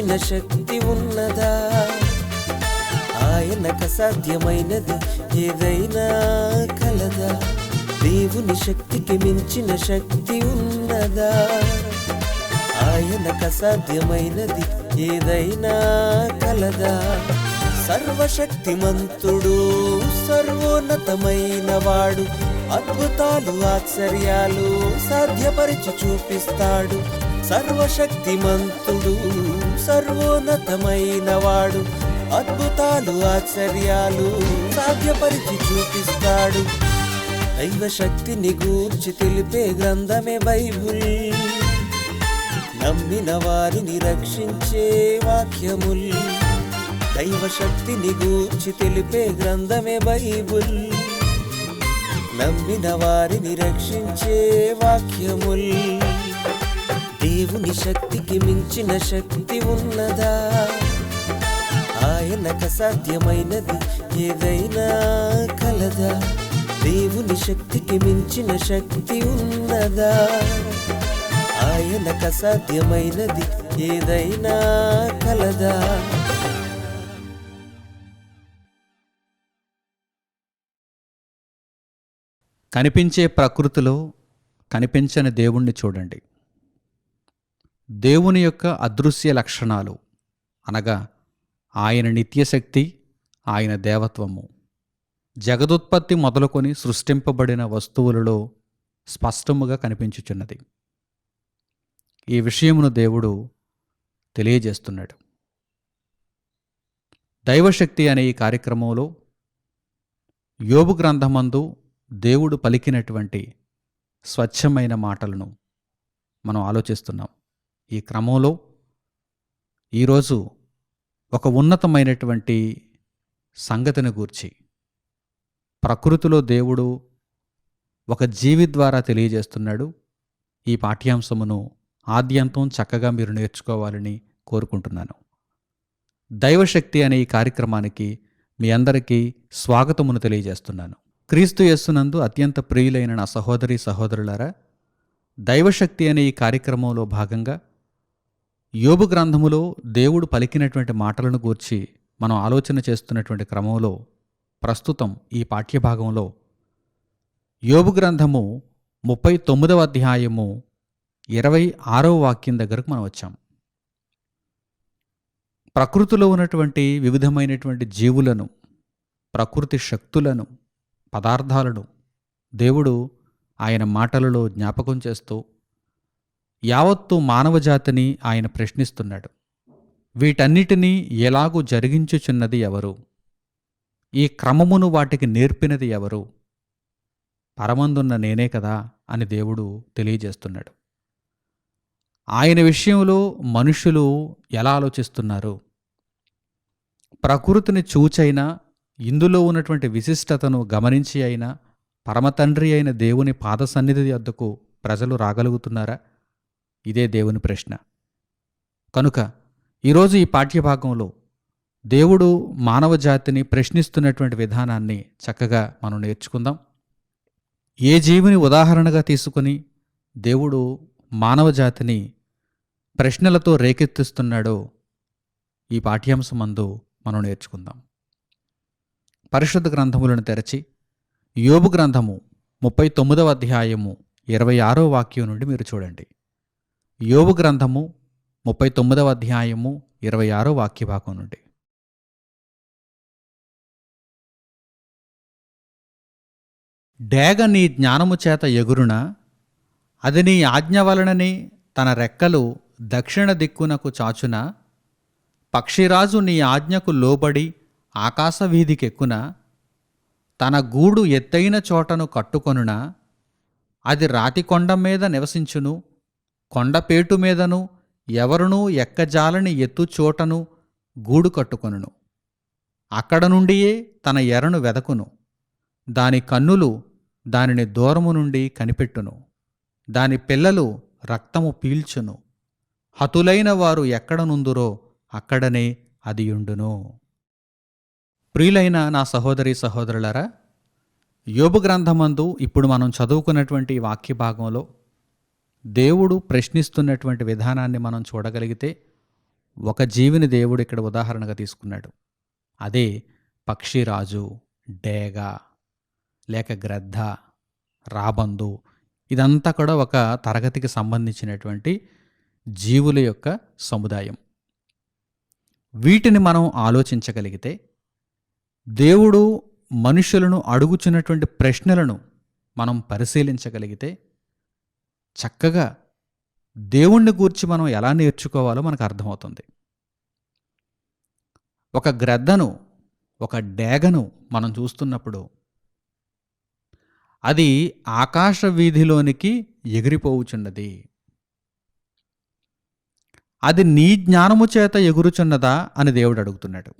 మించిన శక్తి ఉన్నదా? ఆయనకు అసాధ్యమైనది ఏదైనా కలదా? దేవుని శక్తికి మించిన శక్తి ఉన్నదా? ఆయనకు అసాధ్యమైనది ఏదైనా కలదా? సర్వశక్తిమంతుడు సర్వోన్నతమైన వాడు అద్భుతాలు ఆశ్చర్యాలు సాధ్యపరిచి చూపిస్తాడు. సర్వశక్తిమంతుడు సర్వోన్నతమైన వాడు అద్భుతాలు ఆశ్చర్యాలు సాధ్యపరిచి చూపిస్తాడు. దైవ శక్తిని గూర్చి తెలిపే గ్రంథమే బైబుల్. నమ్మిన వారిని రక్షించే వాక్యముల్. దైవ శక్తిని గూర్చి తెలిపే గ్రంథమే బైబుల్. నమ్మిన వారిని రక్షించే వాక్యముల్. దేవుని శక్తికి మించిన శక్తి ఉన్నదా? ఆయనకు సాధ్యమైనది ఏదైనా కలదా? దేవుని శక్తికి మించిన శక్తి ఉన్నదా? ఆయనకు సాధ్యమైనది ఏదైనా కలదా? కనిపించే ప్రకృతిలో కనిపించని దేవుణ్ణి చూడండి. దేవుని యొక్క అదృశ్య లక్షణాలు. అనగా ఆయన నిత్యశక్తి ఆయన దేవత్వము. జగదుత్పత్తి మొదలుకొని సృష్టింపబడిన వస్తువులలో స్పష్టముగా కనిపించుచున్నది. ఈ విషయమును దేవుడు తెలియజేస్తున్నాడు. దైవశక్తి అనే ఈ కార్యక్రమంలో యోబు గ్రంథమందు దేవుడు పలికినటువంటి స్వచ్ఛమైన మాటలను మనం ఆలోచిస్తున్నాం. ఈ క్రమంలో ఈరోజు ఒక ఉన్నతమైనటువంటి సంగతిని గూర్చి ప్రకృతిలో దేవుడు ఒక జీవి ద్వారా తెలియజేస్తున్నాడు. ఈ పాఠ్యాంశమును ఆద్యంతం చక్కగా మీరు నేర్చుకోవాలని కోరుకుంటున్నాను. దైవశక్తి అనే ఈ కార్యక్రమానికి మీ అందరికీ స్వాగతమును తెలియజేస్తున్నాను. క్రీస్తు యస్సునందు అత్యంత ప్రియులైన నా సహోదరి సహోదరులారా దైవశక్తి అనే ఈ కార్యక్రమంలో భాగంగా యోబు గ్రంథములో దేవుడు పలికినటువంటి మాటలను గూర్చి మనం ఆలోచన చేస్తున్నటువంటి క్రమంలో ప్రస్తుతం ఈ పాఠ్యభాగంలో యోబు గ్రంథము ముప్పై తొమ్మిదవ అధ్యాయము ఇరవై ఆరవ వాక్యం దగ్గరకు మనం వచ్చాం. ప్రకృతిలో ఉన్నటువంటి వివిధమైనటువంటి జీవులను ప్రకృతి శక్తులను పదార్థాలను దేవుడు ఆయన మాటలలో జ్ఞాపకం చేస్తూ యావత్తు మానవజాతిని ఆయన ప్రశ్నిస్తున్నాడు. వీటన్నిటినీ ఎలాగూ జరిగించుచున్నది ఎవరు? ఈ క్రమమును వాటికి నేర్పినది ఎవరు? పరమందున్న నేనే కదా అని దేవుడు తెలియజేస్తున్నాడు. ఆయన విషయంలో మనుషులు ఎలా ఆలోచిస్తున్నారు? ప్రకృతిని చూచైనా ఇందులో ఉన్నటువంటి విశిష్టతను గమనించి అయినా పరమతండ్రి అయిన దేవుని పాద సన్నిధి వద్దకు ప్రజలు రాగలుగుతున్నారా? ఇదే దేవుని ప్రశ్న. కనుక ఈరోజు ఈ పాఠ్యభాగంలో దేవుడు మానవ జాతిని ప్రశ్నిస్తున్నటువంటి విధానాన్ని చక్కగా మనం నేర్చుకుందాం. ఏ జీవిని ఉదాహరణగా తీసుకుని దేవుడు మానవ జాతిని ప్రశ్నలతో రేకెత్తిస్తున్నాడో ఈ పాఠ్యాంశమందు మనం నేర్చుకుందాం. పరిశుద్ధ గ్రంథములను తెరచి యోబు గ్రంథము ముప్పై తొమ్మిదవ అధ్యాయము ఇరవై ఆరో వాక్యం నుండి మీరు చూడండి. యోగు గ్రంథము ముప్పై తొమ్మిదవ అధ్యాయము ఇరవై ఆరో వాక్యభాగం నుండి. డేగ నీ జ్ఞానము చేత ఎగురున? అది నీ ఆజ్ఞ వలనని తన రెక్కలు దక్షిణ దిక్కునకు చాచున? పక్షిరాజు నీ ఆజ్ఞకు లోబడి ఆకాశవీధికెక్కున? తన గూడు ఎత్తైన చోటను కట్టుకొనున? అది రాతికొండ మీద నివసించును కొండపేటు మీదను ఎవరునూ ఎక్కజాలని ఎత్తు చోటను గూడు కట్టుకొనును. అక్కడ నుండియే తన ఎరను వెదకును. దాని కన్నులు దానిని దూరము నుండి కనిపెట్టును. దాని పిల్లలు రక్తము పీల్చును. హతులైన వారు ఎక్కడనుందురో అక్కడనే అది ఉండును. ప్రియులైన నా సహోదరి సహోదరులారా యోబు గ్రంథమందు ఇప్పుడు మనం చదువుకున్నటువంటి వాక్య భాగంలో దేవుడు ప్రశ్నిస్తున్నటువంటి విధానాన్ని మనం చూడగలిగితే ఒక జీవిని దేవుడు ఇక్కడ ఉదాహరణగా తీసుకున్నాడు. అదే పక్షిరాజు డేగ లేక గ్రద్ద రాబందు ఇదంతా కూడా ఒక తరగతికి సంబంధించినటువంటి జీవుల యొక్క సముదాయం. వీటిని మనం ఆలోచించగలిగితే దేవుడు మనుషులను అడుగుచున్నటువంటి ప్రశ్నలను మనం పరిశీలించగలిగితే చక్కగా దేవుణ్ణి గూర్చి మనం ఎలా నేర్చుకోవాలో మనకు అర్థమవుతుంది. ఒక గ్రద్దను ఒక డేగను మనం చూస్తున్నప్పుడు అది ఆకాశ వీధిలోనికి ఎగిరిపోవుచున్నది. అది నీ జ్ఞానము చేత ఎగురుచున్నదా అని దేవుడు అడుగుతున్నాడు.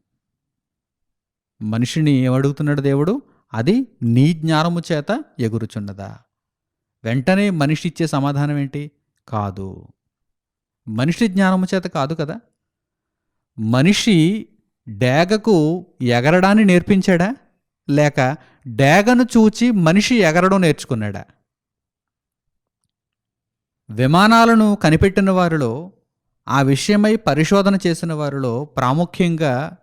మనిషిని ఏమడుగుతున్నాడు దేవుడు? అది నీ జ్ఞానము చేత ఎగురుచున్నదా? వెంటనే మనిషి ఇచ్చే సమాధానం ఏంటి కాదు. మనిషి జ్ఞానము చేత కాదు కదా? మనిషి డేగకు ఎగరడాన్ని నేర్పించాడా? లేక డేగను చూచి మనిషి ఎగరడం నేర్చుకున్నాడా? విమానాలను కనిపెట్టిన వారిలో ఆ విషయమై పరిశోధన చేసిన వారిలో ప్రాముఖ్యంగా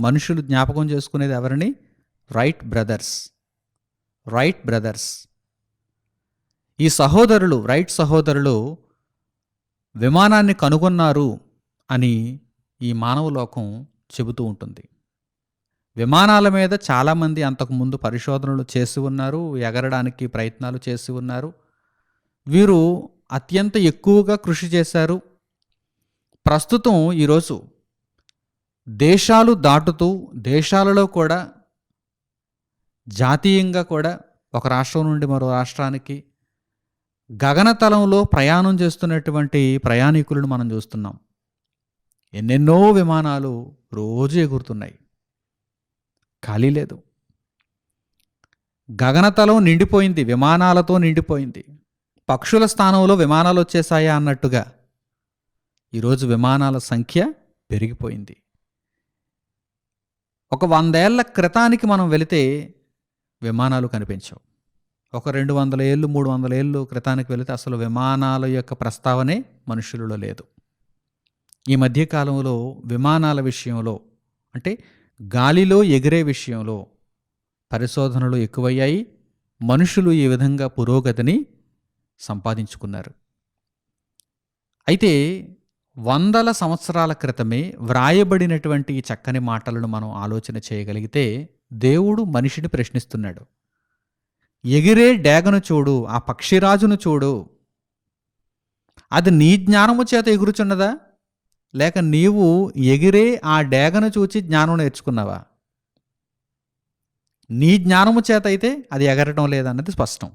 మనుషులు జ్ఞాపకం చేసుకునేది ఎవరిని? Wright brothers. Wright brothers. ఈ సహోదరులు రైట్ సహోదరులు విమానాన్ని కనుగొన్నారు అని ఈ మానవ లోకం చెబుతూ ఉంటుంది. విమానాల మీద చాలామంది అంతకుముందు పరిశోధనలు చేసి ఉన్నారు ఎగరడానికి ప్రయత్నాలు చేసి ఉన్నారు. వీరు అత్యంత ఎక్కువగా కృషి చేశారు. ప్రస్తుతం ఈరోజు దేశాలు దాటుతూ దేశాలలో కూడా జాతీయంగా కూడా ఒక రాష్ట్రం నుండి మరో రాష్ట్రానికి గగనతలంలో ప్రయాణం చేస్తున్నటువంటి ప్రయాణికులను మనం చూస్తున్నాం. ఎన్నెన్నో విమానాలు రోజు ఎగురుతున్నాయి. ఖాళీ లేదు. గగనతలం నిండిపోయింది విమానాలతో నిండిపోయింది. పక్షుల స్థానంలో విమానాలు వచ్చేసాయా అన్నట్టుగా ఈరోజు విమానాల సంఖ్య పెరిగిపోయింది. ఒక వందేళ్ళ క్రితానికి మనం వెళితే విమానాలు కనిపించవు. ఒక రెండు వందల ఏళ్ళు మూడు వందల ఏళ్ళు క్రితానికి వెళితే అసలు విమానాల యొక్క ప్రస్తావనే మనుషులలో లేదు. ఈ మధ్యకాలంలో విమానాల విషయంలో అంటే గాలిలో ఎగిరే విషయంలో పరిశోధనలు ఎక్కువయ్యాయి. మనుషులు ఈ విధంగా పురోగతిని సంపాదించుకున్నారు. అయితే వందల సంవత్సరాల క్రితమే వ్రాయబడినటువంటి ఈ చక్కని మాటలను మనం ఆలోచన చేయగలిగితే దేవుడు మనిషిని ప్రశ్నిస్తున్నాడు. ఎగిరే డేగను చూడు ఆ పక్షిరాజును చూడు. అది నీ జ్ఞానము చేత ఎగురుచున్నదా? లేక నీవు ఎగిరే ఆ డేగను చూచి జ్ఞానం నేర్చుకున్నావా? నీ జ్ఞానము చేత అయితే అది ఎగరటం లేదన్నది స్పష్టం.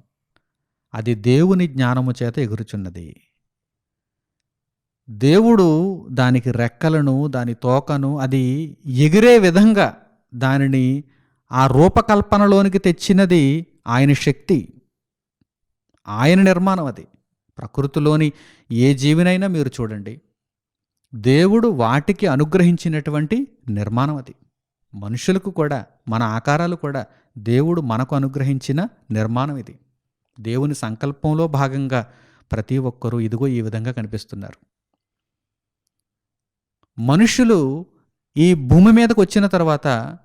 అది దేవుని జ్ఞానము చేత ఎగురుచున్నది. దేవుడు దానికి రెక్కలను దాని తోకను అది ఎగిరే విధంగా దానిని ఆ రూపకల్పనలోనికి తెచ్చినది ఆయన శక్తి ఆయన నిర్మాణం అది. ప్రకృతిలోని ఏ జీవినైనా మీరు చూడండి. దేవుడు వాటికి అనుగ్రహించినటువంటి నిర్మాణం అది. మనుషులకు కూడా మన ఆకారాలు కూడా దేవుడు మనకు అనుగ్రహించిన నిర్మాణం ఇది. దేవుని సంకల్పంలో భాగంగా ప్రతి ఒక్కరూ ఇదిగో ఈ విధంగా కనిపిస్తున్నారు. మనుషులు ఈ భూమి మీదకు వచ్చిన తర్వాత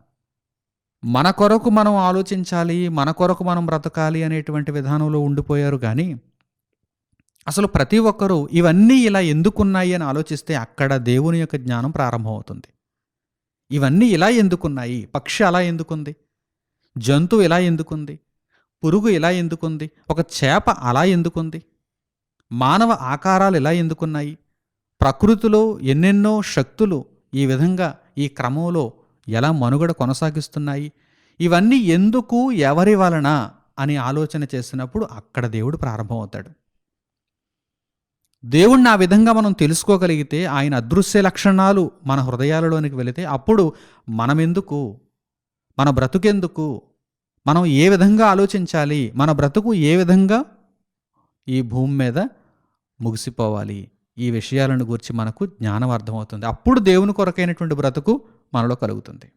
మన కొరకు మనం ఆలోచించాలి మన కొరకు మనం బ్రతకాలి అనేటువంటి విధానంలో ఉండిపోయారు కానీ అసలు ప్రతి ఒక్కరూ ఇవన్నీ ఇలా ఎందుకున్నాయి అని ఆలోచిస్తే అక్కడ దేవుని యొక్క జ్ఞానం ప్రారంభమవుతుంది. ఇవన్నీ ఇలా ఎందుకున్నాయి? పక్షి అలా ఎందుకుంది? జంతువు ఇలా ఎందుకుంది? పురుగు ఇలా ఎందుకుంది? ఒక చేప అలా ఎందుకుంది? మానవ ఆకారాలు ఇలా ఎందుకున్నాయి? ప్రకృతిలో ఎన్నెన్నో శక్తులు ఈ విధంగా ఈ క్రమంలో ఎలా మనుగడ కొనసాగిస్తున్నాయి? ఇవన్నీ ఎందుకు ఎవరి వలన అని ఆలోచన చేసినప్పుడు అక్కడ దేవుడు ప్రారంభమవుతాడు. దేవుణ్ణి ఆ విధంగా మనం తెలుసుకోగలిగితే ఆయన అదృశ్య లక్షణాలు మన హృదయాలలోనికి వెళితే అప్పుడు మనమెందుకు? మన బ్రతుకెందుకు? మనం ఏ విధంగా ఆలోచించాలి? మన బ్రతుకు ఏ విధంగా ఈ భూమి మీద ముగిసిపోవాలి? ఈ విషయాలను గురించి మనకు జ్ఞానం అర్థమవుతుంది. అప్పుడు దేవుని కొరకైనటువంటి బ్రతుకు మనలో కలుగుతుంది.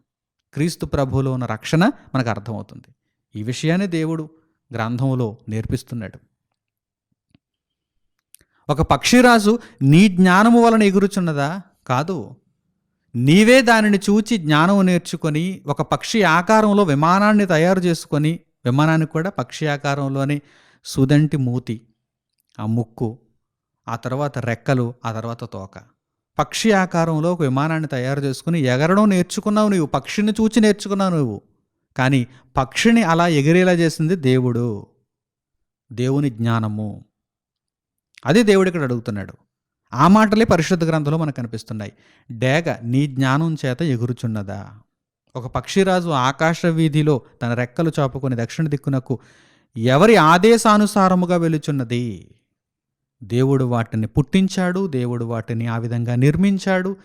క్రీస్తు ప్రభువులో ఉన్న రక్షణ మనకు అర్థమవుతుంది. ఈ విషయాన్ని దేవుడు గ్రంథంలో నేర్పిస్తున్నాడు. ఒక పక్షిరాజు నీ జ్ఞానము వలన ఎగురుచున్నదా? కాదు. నీవే దానిని చూచి జ్ఞానం నేర్చుకొని ఒక పక్షి ఆకారంలో విమానాన్ని తయారు చేసుకొని విమానానికి కూడా పక్షి ఆకారంలోని సుదంటి మూతి ఆ ముక్కు ఆ తర్వాత రెక్కలు ఆ తర్వాత తోక. పక్షి ఆకారంలో ఒక విమానాన్ని తయారు చేసుకుని ఎగరడం నేర్చుకున్నావు నువ్వు పక్షిని చూచి నేర్చుకున్నావు నువ్వు. కానీ పక్షిని అలా ఎగిరేలా చేసింది దేవుడు. దేవుని జ్ఞానము. అది దేవుడు ఇక్కడ అడుగుతున్నాడు. ఆ మాటలే పరిశుద్ధ గ్రంథంలో మనకు కనిపిస్తున్నాయి. డేగ నీ జ్ఞానం చేత ఎగురుచున్నదా? ఒక పక్షిరాజు ఆకాశ వీధిలో తన రెక్కలు చాపుకొని దక్షిణ దిక్కునకు ఎవరి ఆదేశానుసారముగా వెలుచున్నది? దేవుడు వాటిని పుట్టించాడు దేవుడు వాటిని ఆ విధంగా నిర్మించాడు.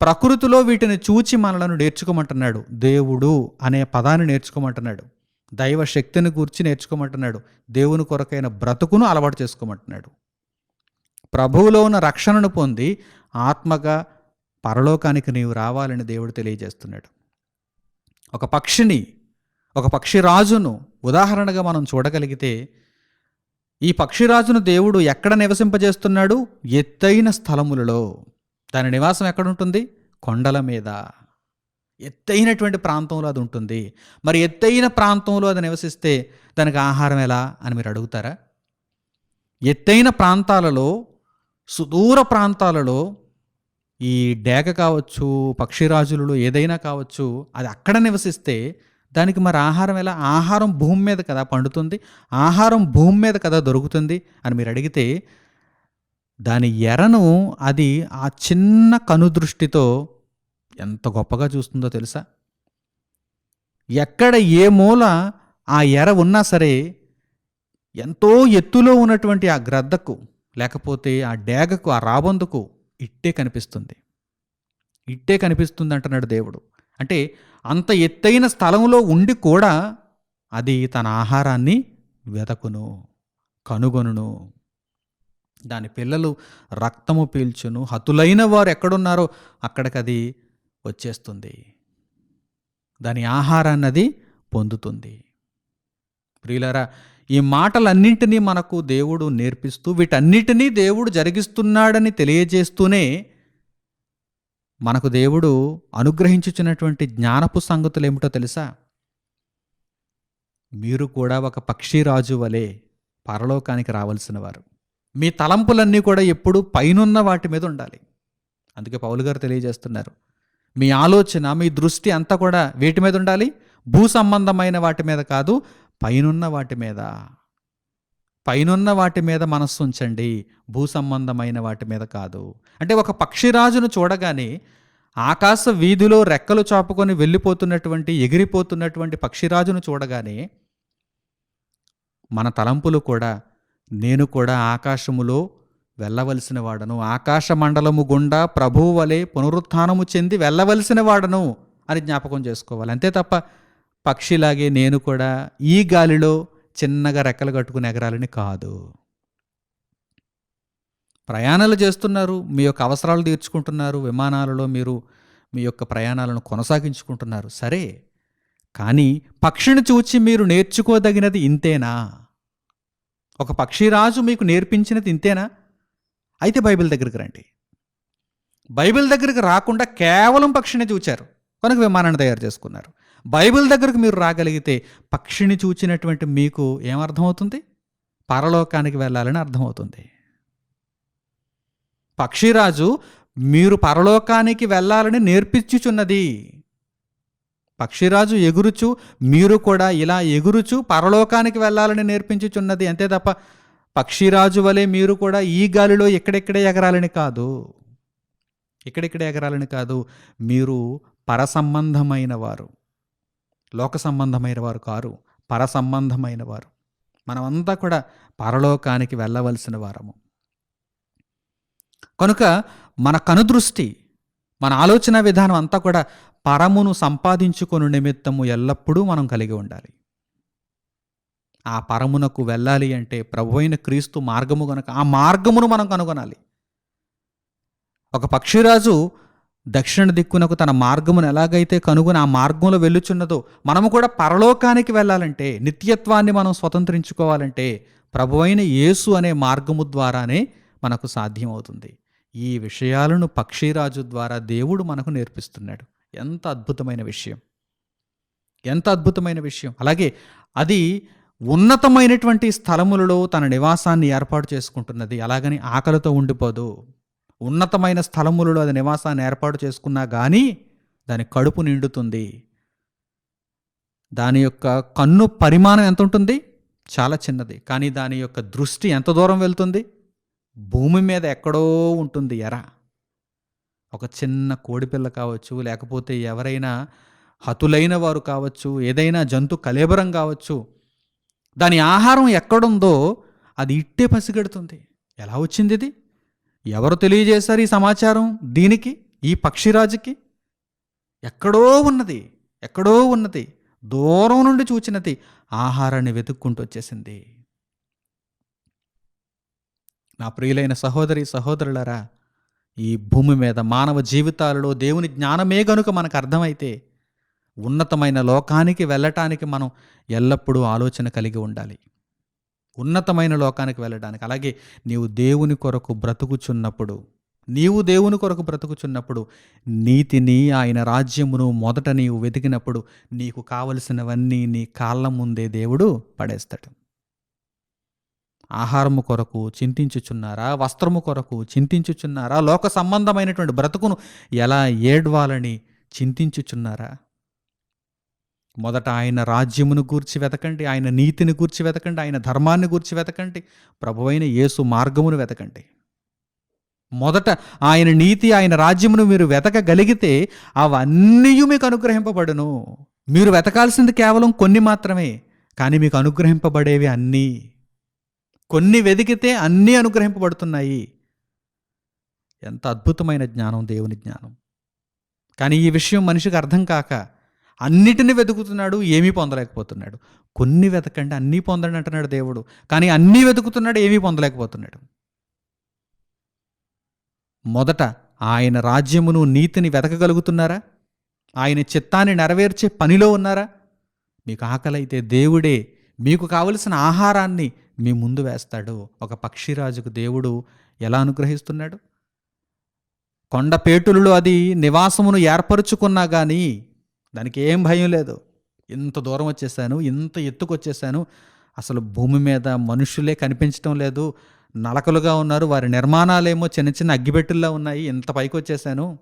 ప్రకృతిలో వీటిని చూచి మనలను నేర్చుకోమంటున్నాడు. దేవుడు అనే పదాన్ని నేర్చుకోమంటున్నాడు. దైవ శక్తిని గూర్చి నేర్చుకోమంటున్నాడు. దేవుని కొరకైన బ్రతుకును అలవాటు చేసుకోమంటున్నాడు. ప్రభువులో ఉన్న రక్షణను పొంది ఆత్మగా పరలోకానికి నీవు రావాలని దేవుడు తెలియజేస్తున్నాడు. ఒక పక్షిని ఒక పక్షిరాజును ఉదాహరణగా మనం చూడగలిగితే ఈ పక్షిరాజును దేవుడు ఎక్కడ నివసింపజేస్తున్నాడు? ఎత్తైన స్థలములలో. దాని నివాసం ఎక్కడుంటుంది? కొండల మీద. ఎత్తైనటువంటి ప్రాంతంలో అది ఉంటుంది. మరి ఎత్తైన ప్రాంతంలో అది నివసిస్తే దానికి ఆహారం ఎలా అని మీరు అడుగుతారా? ఎత్తైన ప్రాంతాలలో సుదూర ప్రాంతాలలో ఈ డేగ కావచ్చు పక్షిరాజులలో ఏదైనా కావచ్చు అది అక్కడ నివసిస్తే దానికి మరి ఆహారం ఎలా? ఆహారం భూమి మీద కదా పండుతుంది ఆహారం భూమి మీద కదా దొరుకుతుంది అని మీరు అడిగితే దాని ఎరను అది ఆ చిన్న కనుదృష్టితో ఎంత గొప్పగా చూస్తుందో తెలుసా? ఎక్కడ ఏ మూల ఆ ఎర ఉన్నా సరే ఎంతో ఎత్తులో ఉన్నటువంటి ఆ గ్రద్దకు లేకపోతే ఆ డేగకు ఆ రాబందుకు ఇట్టే కనిపిస్తుంది. ఇట్టే కనిపిస్తుంది అంటున్నాడు దేవుడు. అంటే అంత ఎత్తైన స్థలంలో ఉండి కూడా అది తన ఆహారాన్ని వెతకును కనుగొనును. దాని పిల్లలు రక్తము పీల్చును. హతులైన వారు ఎక్కడున్నారో అక్కడికి అది వచ్చేస్తుంది. దాని ఆహారాన్ని అది పొందుతుంది. ప్రియులరా ఈ మాటలన్నింటినీ మనకు దేవుడు నేర్పిస్తూ వీటన్నిటినీ దేవుడు జరిగిస్తున్నాడని తెలియజేస్తూనే మనకు దేవుడు అనుగ్రహించుచున్నటువంటి జ్ఞానపు సంగతులు ఏమిటో తెలుసా? మీరు కూడా ఒక పక్షిరాజు వలె పరలోకానికి రావాల్సిన వారు. మీ తలంపులన్నీ కూడా ఎప్పుడు పైనున్న వాటి మీద ఉండాలి. అందుకే పౌలు గారు తెలియజేస్తున్నారు. మీ ఆలోచన మీ దృష్టి అంతా కూడా వేటి మీద ఉండాలి. భూ సంబంధమైన వాటి మీద కాదు పైనున్న వాటి మీద. పైనున్న వాటి మీద మనస్సు ఉంచండి భూ సంబంధమైన వాటి మీద కాదు. అంటే ఒక పక్షిరాజును చూడగానే ఆకాశ వీధిలో రెక్కలు చాపుకొని వెళ్ళిపోతున్నటువంటి ఎగిరిపోతున్నటువంటి పక్షిరాజును చూడగానే మన తలంపులు కూడా నేను కూడా ఆకాశములో వెళ్ళవలసిన వాడను. ఆకాశ మండలము గుండా ప్రభువు వలె పునరుత్నము చెంది వెళ్ళవలసిన వాడను అని జ్ఞాపకం చేసుకోవాలి. అంతే తప్ప పక్షిలాగే నేను కూడా ఈ గాలిలో చిన్నగా రెక్కలు కట్టుకుని ఎగరాలని కాదు. ప్రయాణాలు చేస్తున్నారు మీ యొక్క అవసరాలు తీర్చుకుంటున్నారు విమానాలలో మీరు మీ యొక్క ప్రయాణాలను కొనసాగించుకుంటున్నారు. సరే కానీ పక్షిని చూచి మీరు నేర్చుకోదగినది ఇంతేనా? ఒక పక్షిరాజు మీకు నేర్పించినది ఇంతేనా? అయితే బైబిల్ దగ్గరికి రండి. బైబిల్ దగ్గరికి రాకుండా కేవలం పక్షిని చూచారు. కనుక విమానాన్ని తయారు చేసుకున్నారు. బైబిల్ దగ్గరకు మీరు రాగలిగితే పక్షిని చూచినటువంటి మీకు ఏమర్థమవుతుంది? పరలోకానికి వెళ్ళాలని అర్థమవుతుంది. పక్షిరాజు మీరు పరలోకానికి వెళ్ళాలని నేర్పించుచున్నది. పక్షిరాజు ఎగురుచు మీరు కూడా ఇలా ఎగురుచు పరలోకానికి వెళ్ళాలని నేర్పించుచున్నది. అంతే తప్ప పక్షిరాజు వలె మీరు కూడా ఈ గాలిలో ఎక్కడెక్కడే ఎగరాలని కాదు. ఇక్కడెక్కడే ఎగరాలని కాదు. మీరు పరసంబంధమైన వారు. లోక సంబంధమైన వారు కారు పరసంబంధమైన వారు మనమంతా కూడా పరలోకానికి వెళ్ళవలసిన వారము. కనుక మన కనుదృష్టి మన ఆలోచన విధానం అంతా కూడా పరమును సంపాదించుకుని నిమిత్తము ఎల్లప్పుడూ మనం కలిగి ఉండాలి. ఆ పరమునకు వెళ్ళాలి అంటే ప్రభు అయిన క్రీస్తు మార్గము కనుక ఆ మార్గమును మనం కనుగొనాలి. ఒక పక్షిరాజు దక్షిణ దిక్కునకు తన మార్గమును ఎలాగైతే కనుగొని ఆ మార్గంలో వెళ్ళుచున్నదో మనము కూడా పరలోకానికి వెళ్ళాలంటే నిత్యత్వాన్ని మనం స్వతంత్రించుకోవాలంటే ప్రభువైన యేసు అనే మార్గము ద్వారానే మనకు సాధ్యమవుతుంది. ఈ విషయాలను పక్షిరాజు ద్వారా దేవుడు మనకు నేర్పిస్తున్నాడు. ఎంత అద్భుతమైన విషయం. ఎంత అద్భుతమైన విషయం. అలాగే అది ఉన్నతమైనటువంటి స్థలములలో తన నివాసాన్ని ఏర్పాటు చేసుకుంటున్నది. అలాగని ఆకలితో ఉండిపోదు. ఉన్నతమైన స్థలములలో అది నివాసాన్ని ఏర్పాటు చేసుకున్నా కానీ దాని కడుపు నిండుతుంది. దాని యొక్క కన్ను పరిమాణం ఎంత ఉంటుంది చాలా చిన్నది. కానీ దాని యొక్క దృష్టి ఎంత దూరం వెళ్తుంది? భూమి మీద ఎక్కడో ఉంటుంది ఎర. ఒక చిన్న కోడిపిల్ల కావచ్చు లేకపోతే ఎవరైనా హతులైన వారు కావచ్చు ఏదైనా జంతు కలేబరం కావచ్చు దాని ఆహారం ఎక్కడుందో అది ఇట్టే పసిగడుతుంది. ఎలా వచ్చింది ఇది? ఎవరు తెలియజేశారు ఈ సమాచారం? దీనికి? ఈ పక్షిరాజుకి? ఎక్కడో ఉన్నది ఎక్కడో ఉన్నది దూరం నుండి చూచినది ఆహారాన్ని వెతుక్కుంటూ వచ్చేసింది. నా ప్రియులైన సహోదరి సహోదరులరా ఈ భూమి మీద మానవ జీవితాలలో దేవుని జ్ఞానమే గనుక మనకు అర్థమైతే ఉన్నతమైన లోకానికి వెళ్ళటానికి మనం ఎల్లప్పుడూ ఆలోచన కలిగి ఉండాలి. ఉన్నతమైన లోకానికి వెళ్ళడానికి. అలాగే నీవు దేవుని కొరకు బ్రతుకుచున్నప్పుడు నీవు దేవుని కొరకు బ్రతుకుచున్నప్పుడు నీతిని ఆయన రాజ్యమును మొదట నీవు వెతికినప్పుడు నీకు కావలసినవన్నీ నీ కాళ్ళ ముందే దేవుడు పడేస్తాడు. ఆహారము కొరకు చింతించుచున్నారా? వస్త్రము కొరకు చింతించుచున్నారా? లోక సంబంధమైనటువంటి బ్రతుకును ఎలా ఏడ్వాలని చింతించుచున్నారా? మొదట ఆయన రాజ్యమును గూర్చి వెతకండి ఆయన నీతిని గూర్చి వెతకండి ఆయన ధర్మాన్ని గూర్చి వెతకండి ప్రభువైన యేసు మార్గమును వెతకండి. మొదట ఆయన నీతి ఆయన రాజ్యమును మీరు వెతకగలిగితే అవన్నీ మీకు అనుగ్రహింపబడును. మీరు వెతకాల్సింది కేవలం కొన్ని మాత్రమే కానీ మీకు అనుగ్రహింపబడేవి అన్నీ. కొన్ని వెతికితే అన్నీ అనుగ్రహింపబడుతున్నాయి. ఎంత అద్భుతమైన జ్ఞానం దేవుని జ్ఞానం. కానీ ఈ విషయం మనిషికి అర్థం కాక అన్నిటిని వెతుకుతున్నాడు ఏమీ పొందలేకపోతున్నాడు. కొన్ని వెతకండి అన్నీ పొందండి అంటున్నాడు దేవుడు. కానీ అన్నీ వెతుకుతున్నాడు ఏమీ పొందలేకపోతున్నాడు. మొదట ఆయన రాజ్యమును నీతిని వెతకగలుగుతున్నారా? ఆయన చిత్తాన్ని నెరవేర్చే పనిలో ఉన్నారా? మీకు ఆకలైతే దేవుడే మీకు కావలసిన ఆహారాన్ని మీ ముందు వేస్తాడు. ఒక పక్షిరాజుకు దేవుడు ఎలా అనుగ్రహిస్తున్నాడు? కొండపేటులలో అది నివాసమును ఏర్పరుచుకున్నా కానీ దానికి ఏం భయం లేదు. ఇంత దూరం వచ్చేసాను ఇంత ఎత్తుకొచ్చేసాను. అసలు భూమి మీద మనుషులే కనిపించడం లేదు. నలకలుగా ఉన్నారు. వారి నిర్మాణాలేమో చిన్న చిన్న అగ్గిపెట్టుల్లో ఉన్నాయి. ఇంత పైకి వచ్చేసాను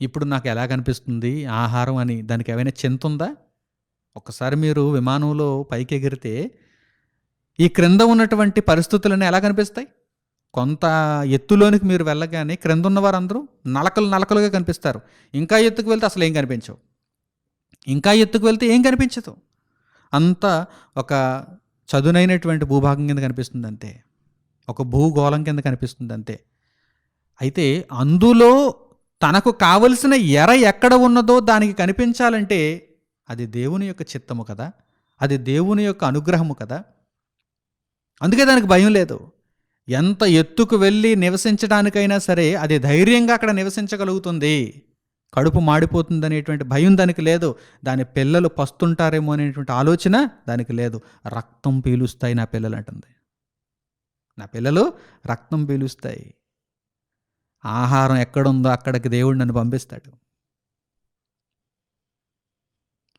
ఇప్పుడు నాకు ఎలా కనిపిస్తుంది ఆహారం అని దానికి ఏమైనా చింత ఉందా? ఒకసారి మీరు విమానంలో పైకి ఎగిరితే ఈ క్రింద ఉన్నటువంటి పరిస్థితులన్నీ ఎలా కనిపిస్తాయి? కొంత ఎత్తులోనికి మీరు వెళ్ళగానే క్రింద ఉన్న వారందరూ నలకలు నలకలుగా కనిపిస్తారు. ఇంకా ఎత్తుకు వెళ్తే అసలు ఏం కనిపించవు. ఇంకా ఎత్తుకు వెళ్తే ఏం కనిపించదు. అంతా ఒక చదునైనటువంటి భూభాగం కింద కనిపిస్తుంది అంతే ఒక భూగోళం కింద కనిపిస్తుంది అంతే అయితే అందులో తనకు కావలసిన ఎర ఎక్కడ ఉన్నదో దానికి కనిపించాలంటే అది దేవుని యొక్క చిత్తము కదా. అది దేవుని యొక్క అనుగ్రహము కదా. అందుకే దానికి భయం లేదు. ఎంత ఎత్తుకు వెళ్ళి నివసించడానికైనా సరే అది ధైర్యంగా అక్కడ నివసించగలుగుతుంది. కడుపు మాడిపోతుందనేటువంటి భయం దానికి లేదు. దాని పిల్లలు పస్తుంటారేమో అనేటువంటి ఆలోచన దానికి లేదు. రక్తం పీలుస్తాయి నా పిల్లలు అంటుంది. నా పిల్లలు రక్తం పీలుస్తాయి. ఆహారం ఎక్కడుందో అక్కడికి దేవుడు నన్ను పంపిస్తాడు.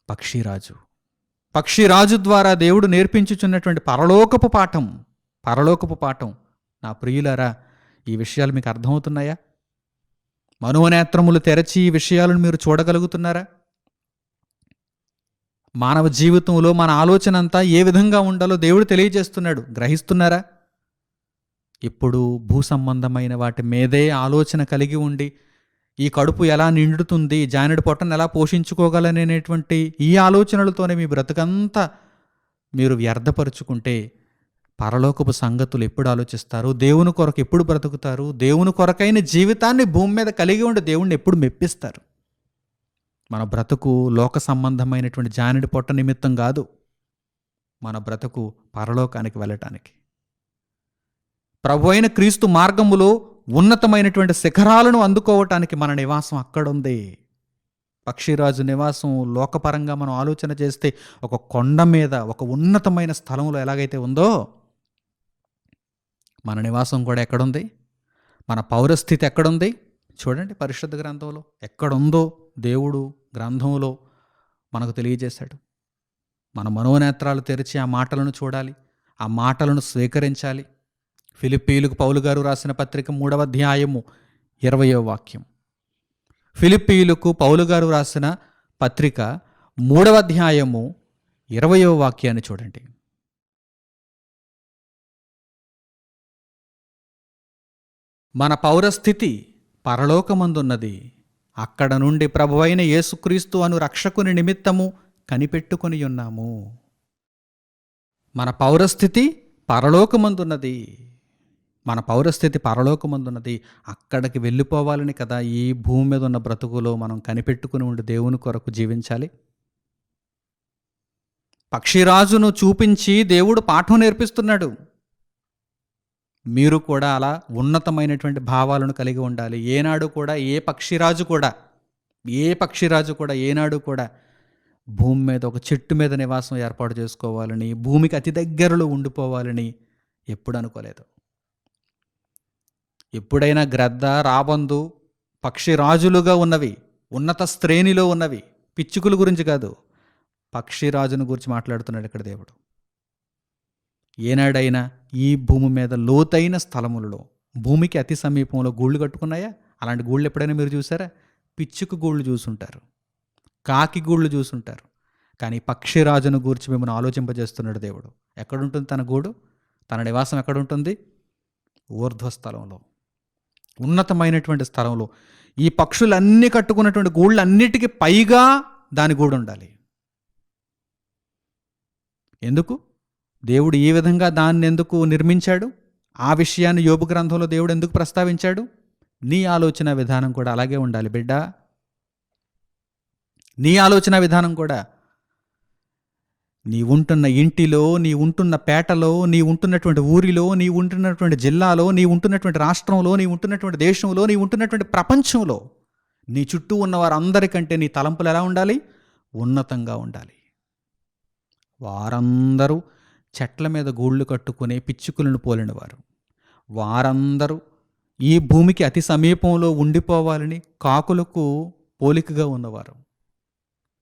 పక్షిరాజు. పక్షిరాజు ద్వారా దేవుడు నేర్పించుచున్నటువంటి పరలోకపు పాఠం పరలోకపు పాఠం. నా ప్రియులారా ఈ విషయాలు మీకు అర్థమవుతున్నాయా? మనోనేత్రములు తెరచి ఈ విషయాలను మీరు చూడగలుగుతున్నారా? మానవ జీవితంలో మన ఆలోచన అంతా ఏ విధంగా ఉండాలో దేవుడు తెలియజేస్తున్నాడు. గ్రహిస్తున్నారా? ఇప్పుడు భూ సంబంధమైన వాటి మీదే ఆలోచన కలిగి ఉండి ఈ కడుపు ఎలా నిండుతుంది జానెడు పొట్టను ఎలా పోషించుకోగలనేటువంటి ఈ ఆలోచనలతోనే మీ బ్రతుకంతా మీరు వ్యర్థపరుచుకుంటే పరలోకపు సంగతులు ఎప్పుడు ఆలోచిస్తారు? దేవుని కొరకు ఎప్పుడు బ్రతుకుతారు? దేవుని కొరకైన జీవితాన్ని భూమి మీద కలిగి ఉండి దేవుణ్ణి ఎప్పుడు మెప్పిస్తారు? మన బ్రతుకు లోక సంబంధమైనటువంటి జానిడి పొట్ట నిమిత్తం కాదు. మన బ్రతుకు పరలోకానికి వెళ్ళటానికి. ప్రభు అయిన క్రీస్తు మార్గములో ఉన్నతమైనటువంటి శిఖరాలను అందుకోవటానికి మన నివాసం అక్కడుంది పక్షిరాజు నివాసం లోకపరంగా మనం ఆలోచన చేస్తే ఒక కొండ మీద ఒక ఉన్నతమైన స్థలంలో ఎలాగైతే ఉందో మన నివాసం కూడా ఎక్కడుంది? మన పౌరస్థితి ఎక్కడుంది? చూడండి పరిశుద్ధ గ్రంథంలో ఎక్కడుందో దేవుడు గ్రంథంలో మనకు తెలియజేశాడు. మన మనోనేత్రాలు తెరిచి ఆ మాటలను చూడాలి ఆ మాటలను స్వీకరించాలి. ఫిలిప్పీలకు పౌలు గారు రాసిన పత్రిక మూడవ అధ్యాయము ఇరవయో వాక్యం. ఫిలిప్పీలకు పౌలు గారు రాసిన పత్రిక మూడవ అధ్యాయము ఇరవయో వాక్యాన్ని చూడండి. మన పౌరస్థితి పరలోకమందున్నది. అక్కడ నుండి ప్రభువైన యేసుక్రీస్తు అను రక్షకుని నిమిత్తము కనిపెట్టుకొని ఉన్నాము మన పౌరస్థితి పరలోకమందున్నది. మన పౌరస్థితి పరలోకమందున్నది. అక్కడికి వెళ్ళిపోవాలని కదా ఈ భూమి మీద ఉన్న బ్రతుకులో మనం కనిపెట్టుకుని ఉండి దేవుని కొరకు జీవించాలి? పక్షిరాజును చూపించి దేవుడు పాఠం నేర్పిస్తున్నాడు. మీరు కూడా అలా ఉన్నతమైనటువంటి భావాలను కలిగి ఉండాలి. ఏనాడు కూడా ఏ పక్షిరాజు కూడా ఏ పక్షిరాజు కూడా ఏనాడు కూడా భూమి మీద ఒక చెట్టు మీద నివాసం ఏర్పాటు చేసుకోవాలని భూమికి అతి దగ్గరలో ఉండిపోవాలని ఎప్పుడు అనుకోలేదు. ఎప్పుడైనా గ్రద్ద రాబందు పక్షిరాజులుగా ఉన్నవి ఉన్నత శ్రేణిలో ఉన్నవి పిచ్చుకుల గురించి కాదు పక్షిరాజును గురించి మాట్లాడుతున్నాడు ఇక్కడ దేవుడు. ఏనాడైనా ఈ భూమి మీద లోతైన స్థలములలో భూమికి అతి సమీపంలో గూళ్ళు కట్టుకున్నాయా? అలాంటి గూళ్ళు ఎప్పుడైనా మీరు చూసారా పిచ్చుకు గూళ్ళు చూసుంటారు కాకి గూళ్ళు చూసుంటారు. కానీ పక్షిరాజును గూర్చి మిమ్మల్ని ఆలోచింపజేస్తున్నాడు దేవుడు. ఎక్కడుంటుంది తన గూడు? తన నివాసం ఎక్కడుంటుంది? ఊర్ధ్వస్థలంలో ఉన్నతమైనటువంటి స్థలంలో. ఈ పక్షులన్నీ కట్టుకున్నటువంటి గూళ్ళు అన్నిటికీ పైగా దాని గూడు ఉండాలి ఎందుకు? దేవుడు ఈ విధంగా దాన్ని ఎందుకు నిర్మించాడు? ఆ విషయాన్ని యోబు గ్రంథంలో దేవుడు ఎందుకు ప్రస్తావించాడు? నీ ఆలోచన విధానం కూడా అలాగే ఉండాలి బిడ్డ. నీ ఆలోచన విధానం కూడా. నీ ఉంటున్న ఇంటిలో నీ ఉంటున్న పేటలో నీ ఉంటున్నటువంటి ఊరిలో నీ ఉంటున్నటువంటి జిల్లాలో నీ ఉంటున్నటువంటి రాష్ట్రంలో నీ ఉంటున్నటువంటి దేశంలో నీ ఉంటున్నటువంటి ప్రపంచంలో నీ చుట్టూ ఉన్న వారందరికంటే నీ తలంపులు ఎలా ఉండాలి? ఉన్నతంగా ఉండాలి. వారందరూ చెట్ల మీద గూళ్ళు కట్టుకునే పిచ్చుకులను పోలినవారు. వారందరూ ఈ భూమికి అతి సమీపంలో ఉండిపోవాలని కాకులకు పోలికగా ఉన్నవారు.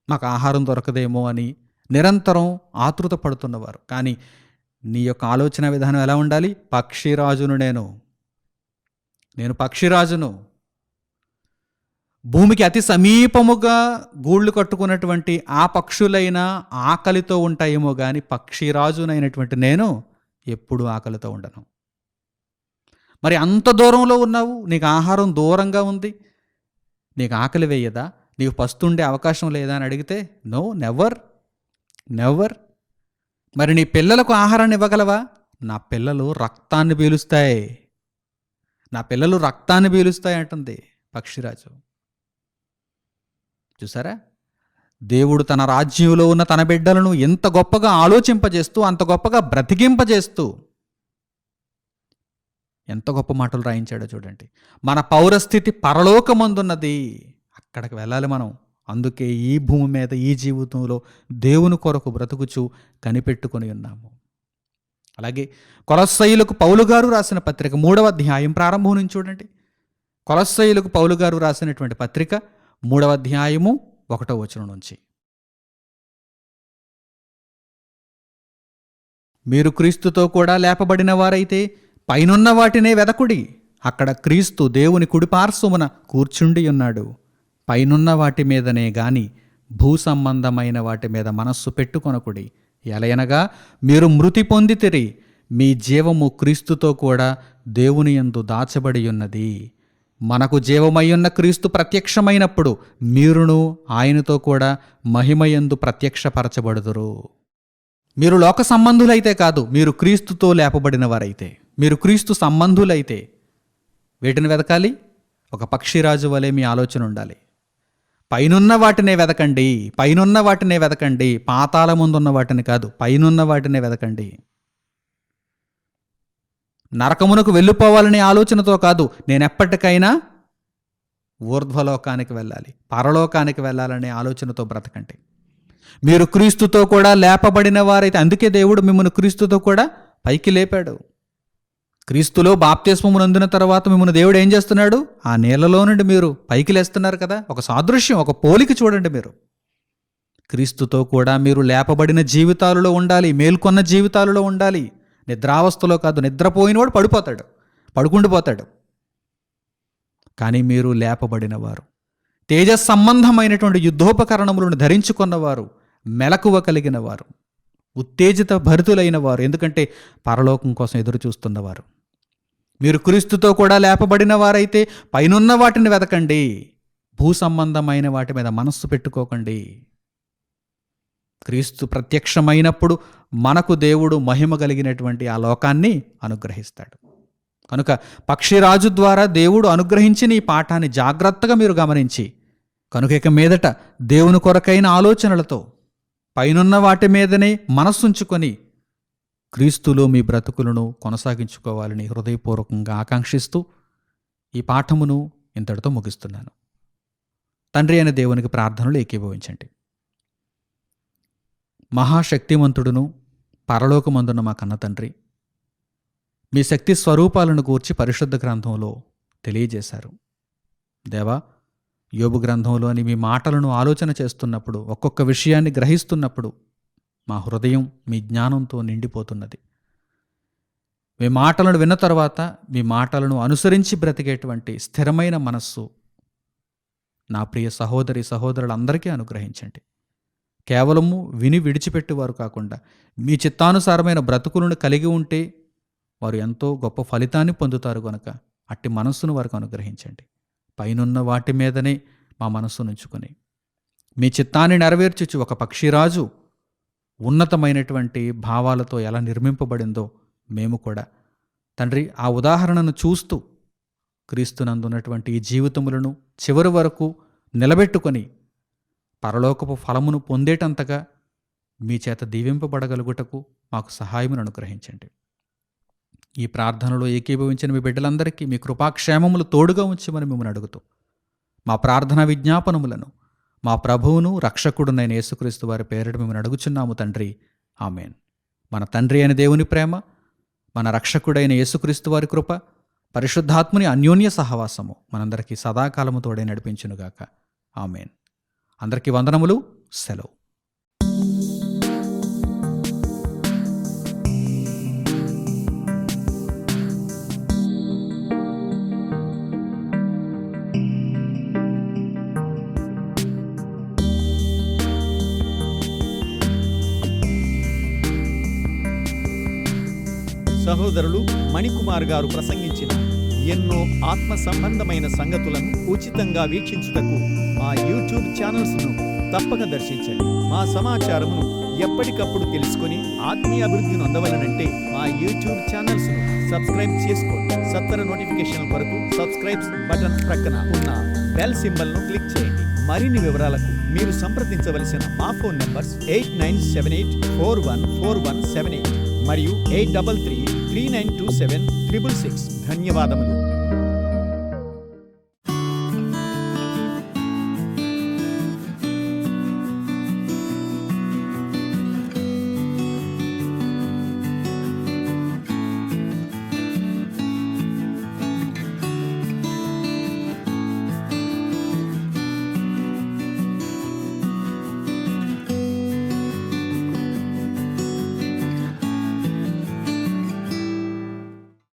మాకు ఆహారం దొరకదేమో అని నిరంతరం ఆతృత పడుతున్నవారు. కానీ నీ యొక్క ఆలోచన విధానం ఎలా ఉండాలి? పక్షిరాజును నేను. నేను పక్షిరాజును. భూమికి అతి సమీపముగా గూళ్ళు కట్టుకున్నటువంటి ఆ పక్షులైన ఆకలితో ఉంటాయేమో కానీ పక్షిరాజునైనటువంటి నేను ఎప్పుడు ఆకలితో ఉండను. మరి అంత దూరంలో ఉన్నావు? నీకు ఆహారం దూరంగా ఉంది? నీకు ఆకలి వేయదా? నీకు పస్తుండే అవకాశం లేదా అని అడిగితే నో నెవర్ నెవర్. మరి నీ పిల్లలకు ఆహారాన్ని ఇవ్వగలవా? నా పిల్లలు రక్తాన్ని పీలుస్తాయి. నా పిల్లలు రక్తాన్ని పీలుస్తాయి అంటుంది పక్షిరాజు. చూసారా? దేవుడు తన రాజ్యంలో ఉన్న తన బిడ్డలను ఎంత గొప్పగా ఆలోచింపజేస్తూ అంత గొప్పగా బ్రతికింపజేస్తూ ఎంత గొప్ప మాటలు రాయించాడో చూడండి. మన పౌరస్థితి పరలోకమందున్నది. అక్కడికి వెళ్ళాలి మనం. అందుకే ఈ భూమి మీద ఈ జీవితంలో దేవుని కొరకు బ్రతుకుచు కనిపెట్టుకొని ఉన్నాము. అలాగే కొలస్సైలకు పౌలు గారు రాసిన పత్రిక మూడవ అధ్యాయం ప్రారంభం నుంచి చూడండి. కొలస్సైలకు పౌలు గారు రాసినటువంటి పత్రిక మూడవ అధ్యాయము ఒకటో వచనం నుంచి. మీరు క్రీస్తుతో కూడా లేపబడిన వారైతే పైనున్న వాటినే వెదకుడి. అక్కడ క్రీస్తు దేవుని కుడిపార్శ్వమున కూర్చుండి ఉన్నాడు. పైనున్న వాటి మీదనే గాని భూ సంబంధమైన వాటి మీద మనస్సు పెట్టుకొనకుడి. ఎలయనగా మీరు మృతి పొందితిరి. మీ జీవము క్రీస్తుతో కూడా దేవుని యందు దాచబడి ఉన్నది. మనకు జీవమయ్యున్న క్రీస్తు ప్రత్యక్షమైనప్పుడు మీరును ఆయనతో కూడా మహిమయందు ప్రత్యక్షపరచబడుదురు. మీరు లోక సంబంధులైతే కాదు మీరు క్రీస్తుతో లేపబడిన వారైతే. మీరు క్రీస్తు సంబంధులైతే. వీటిని వెతకాలి ఒక పక్షిరాజు వలె మీ ఆలోచన ఉండాలి. పైనున్న వాటినే వెతకండి పైనున్న వాటినే వెతకండి పాతాల ముందున్న వాటిని కాదు పైనున్న వాటినే వెతకండి నరకమునకు వెళ్ళిపోవాలనే ఆలోచనతో కాదు నేను ఎప్పటికైనా ఊర్ధ్వలోకానికి వెళ్ళాలి పరలోకానికి వెళ్ళాలనే ఆలోచనతో బ్రతకండి. మీరు క్రీస్తుతో కూడా లేపబడిన వారైతే అందుకే దేవుడు మిమ్మల్ని క్రీస్తుతో కూడా పైకి లేపాడు. క్రీస్తులో బాప్తిస్మము అందిన తర్వాత మిమ్మల్ని దేవుడు ఏం చేస్తున్నాడు? ఆ నీళ్ళలో నుండి మీరు పైకి లేస్తున్నారు కదా? ఒక సాదృశ్యం ఒక పోలిక చూడండి మీరు. క్రీస్తుతో కూడా మీరు లేపబడిన జీవితాలలో ఉండాలి మేల్కొన్న జీవితాలలో ఉండాలి. నిద్రావస్థలో కాదు నిద్రపోయినవాడు పడిపోతాడు పడుకుండిపోతాడు కానీ మీరు లేపబడినవారు తేజస్ సంబంధమైనటువంటి యుద్ధోపకరణములను ధరించుకున్నవారు మెలకువ కలిగిన వారు ఉత్తేజిత భరితులైన వారు ఎందుకంటే పరలోకం కోసం ఎదురు చూస్తున్నవారు. మీరు క్రీస్తుతో కూడా లేపబడిన వారైతే పైనున్న వాటిని వెతకండి భూ సంబంధమైన వాటి మీద మనస్సు పెట్టుకోకండి. క్రీస్తు ప్రత్యక్షమైనప్పుడు మనకు దేవుడు మహిమ కలిగినటువంటి ఆ లోకాన్ని అనుగ్రహిస్తాడు. కనుక పక్షిరాజు ద్వారా దేవుడు అనుగ్రహించిన ఈ పాఠాన్ని జాగ్రత్తగా మీరు గమనించి కనుక ఇక మీదట దేవుని కొరకైన ఆలోచనలతో పైనున్న వాటి మీదనే మనస్సుంచుకొని క్రీస్తులో మీ బ్రతుకులను కొనసాగించుకోవాలని హృదయపూర్వకంగా ఆకాంక్షిస్తూ ఈ పాఠమును ఇంతటితో ముగిస్తున్నాను. తండ్రి అయిన దేవునికి ప్రార్థనలు ఏకీభవించండి. మహాశక్తివంతుడును పరలోకమందున్న మా కన్న తండ్రి. మీ శక్తి స్వరూపాలను గూర్చి పరిశుద్ధ గ్రంథంలో తెలియజేశారు. దేవా యోబు గ్రంథంలోని మీ మాటలను ఆలోచన చేస్తున్నప్పుడు ఒక్కొక్క విషయాన్ని గ్రహిస్తున్నప్పుడు మా హృదయం మీ జ్ఞానంతో నిండిపోతున్నది. మీ మాటలను విన్న తర్వాత మీ మాటలను అనుసరించి బ్రతికేటువంటి స్థిరమైన మనస్సు నా ప్రియ సహోదరి సహోదరులందరికీ అనుగ్రహించండి. కేవలము విని విడిచిపెట్టేవారు కాకుండా మీ చిత్తానుసారమైన బ్రతుకులను కలిగి ఉంటే వారు ఎంతో గొప్ప ఫలితాన్ని పొందుతారు గనుక అట్టి మనస్సును వారికి అనుగ్రహించండి. పైనున్న వాటి మీదనే మా మనస్సు నుంచుకొని మీ చిత్తాన్ని నెరవేర్చుచు ఒక పక్షిరాజు ఉన్నతమైనటువంటి భావాలతో ఎలా నిర్మింపబడిందో మేము కూడా తండ్రి ఆ ఉదాహరణను చూస్తూ క్రీస్తునందున్నటువంటి ఈ జీవితములను చివరి వరకు నిలబెట్టుకొని పరలోకపు ఫలమును పొందేటంతగా మీ చేత దీవింపబడగలుగుటకు మాకు సహాయమును అనుగ్రహించండి. ఈ ప్రార్థనలో ఏకీభవించిన మీ బిడ్డలందరికీ మీ కృపాక్షేమములు తోడుగా ఉంచమని మిమ్మల్ని అడుగుతూ మా ప్రార్థన విజ్ఞాపనములను మా ప్రభువును రక్షకుడునైన యేసుక్రీస్తు వారి పేరిట మిమ్మల్ని అడుగుచున్నాము తండ్రి. ఆమెన్. మన తండ్రి అయిన దేవుని ప్రేమ మన రక్షకుడైన యేసుక్రీస్తు వారి కృప పరిశుద్ధాత్ముని అన్యోన్య సహవాసము మనందరికీ సదాకాలము తోడే నడిపించునుగాక. ఆమెన్. అందరికీ వందనములు సెలవు. సహోదరులు మణికుమార్ గారు ప్రసంగించిన ఎన్నో ఆత్మ సంబంధమైన సంగతులను ఉచితంగా వీక్షించుటకు మా యూట్యూబ్ ఛానల్స్ను తప్పక దర్శించండి. మా సమాచారమును ఎప్పటికప్పుడు తెలుసుకొని ఆత్మీయ అభివృద్ధిని అందవలనంటే మా యూట్యూబ్ ఛానల్స్ను సబ్స్క్రైబ్ చేసుకోండి. సత్తర నోటిఫికేషన్ కొరకు సబ్స్క్రైబ్ బటన్ ప్రక్కన ఉన్న బెల్ సింబల్ను క్లిక్ చేయండి. మరిన్ని వివరాలకు మీరు సంప్రదించవలసిన మా phone numbers eight nine seven eight four one four one seven eight మరియు eight double three three nine two seven triple six. ధన్యవాదములు.